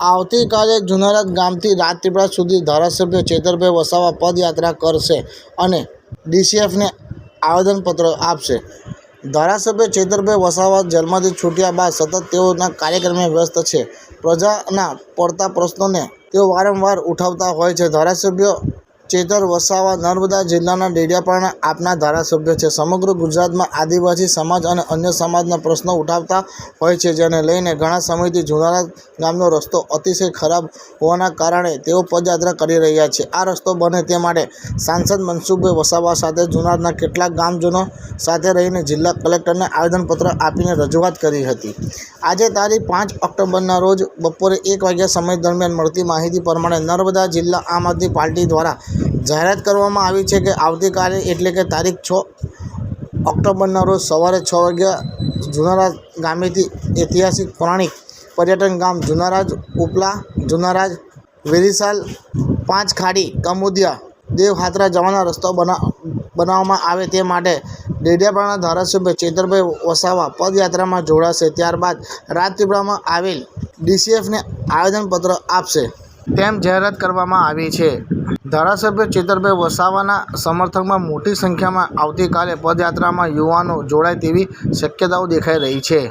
આવતીકાલે જુનાગઢ ગામથી રાજપીપળા સુધી ધારાસભ્ય ચેતરભાઈ વસાવા પદયાત્રા કરશે અને ડીસીએફને આવેદનપત્ર આપશે. ધારાસભ્ય ચેતરભાઈ વસાવા જેલમાંથી છૂટ્યા બાદ સતત તેઓના કાર્યક્રમે વ્યસ્ત છે. પ્રજાના પડતા પ્રશ્નોને તેઓ વારંવાર ઉઠાવતા હોય છે. ધારાસભ્ય ચેતર, વસાવા, નર્મદા જિલ્લાના ડેડિયાપાડાના આપના ધારાસભ્ય છે. સમગ્ર ગુજરાતમાં આદિવાસી સમાજ અને અન્ય સમાજના પ્રશ્નો ઉઠાવતા હોય છે, જેને લઈને ઘણા સમયથી જુનારા ગામનો રસ્તો અતિશય ખરાબ હોવાના કારણે તેઓ પદયાત્રા કરી રહ્યા છે. આ રસ્તો બને તે માટે સાંસદ મનસુખભાઈ વસાવા સાથે જુનાગઢના કેટલાક ગામજનો સાથે રહીને જિલ્લા કલેક્ટરને આવેદનપત્ર આપીને રજૂઆત કરી હતી. આજે તારીખ પાંચ ઓક્ટોબરના રોજ બપોરે એક વાગ્યા સમય દરમિયાન મળતી માહિતી પ્રમાણે નર્મદા જિલ્લા આમ આદમી પાર્ટી દ્વારા જાહેરાત કરવામાં આવી છે કે આવતીકાલે એટલે કે તારીખ છ ઓક્ટોબરના રોજ સવારે છ વાગ્યા જુનારાજ ગામેથી ઐતિહાસિક પૌરાણિક પર્યટન ગામ જુનારાજ ઉપલા, જુનારાજ વેરીસાલ પાંચ ખાડી કમોદિયા દેવહાત્રા જવાના રસ્તો બના, બનાવવામાં આવે તે માટે ડેડિયાપાડાના ધારાસભ્ય ચેતરભાઈ વસાવા પદયાત્રામાં જોડાશે. ત્યારબાદ રાજપીપળામાં આવેલ ડીસીએફને આવેદનપત્ર આપશે. તેમ જાહેરાત કરવામાં આવી છે. ધારાસભ્ય ચેતરભાઈ વસાવાના સમર્થનમાં મોટી સંખ્યામાં આવતીકાલે પદયાત્રામાં યુવાનો જોડાય તેવી શક્યતાઓ દેખાઈ રહી છે.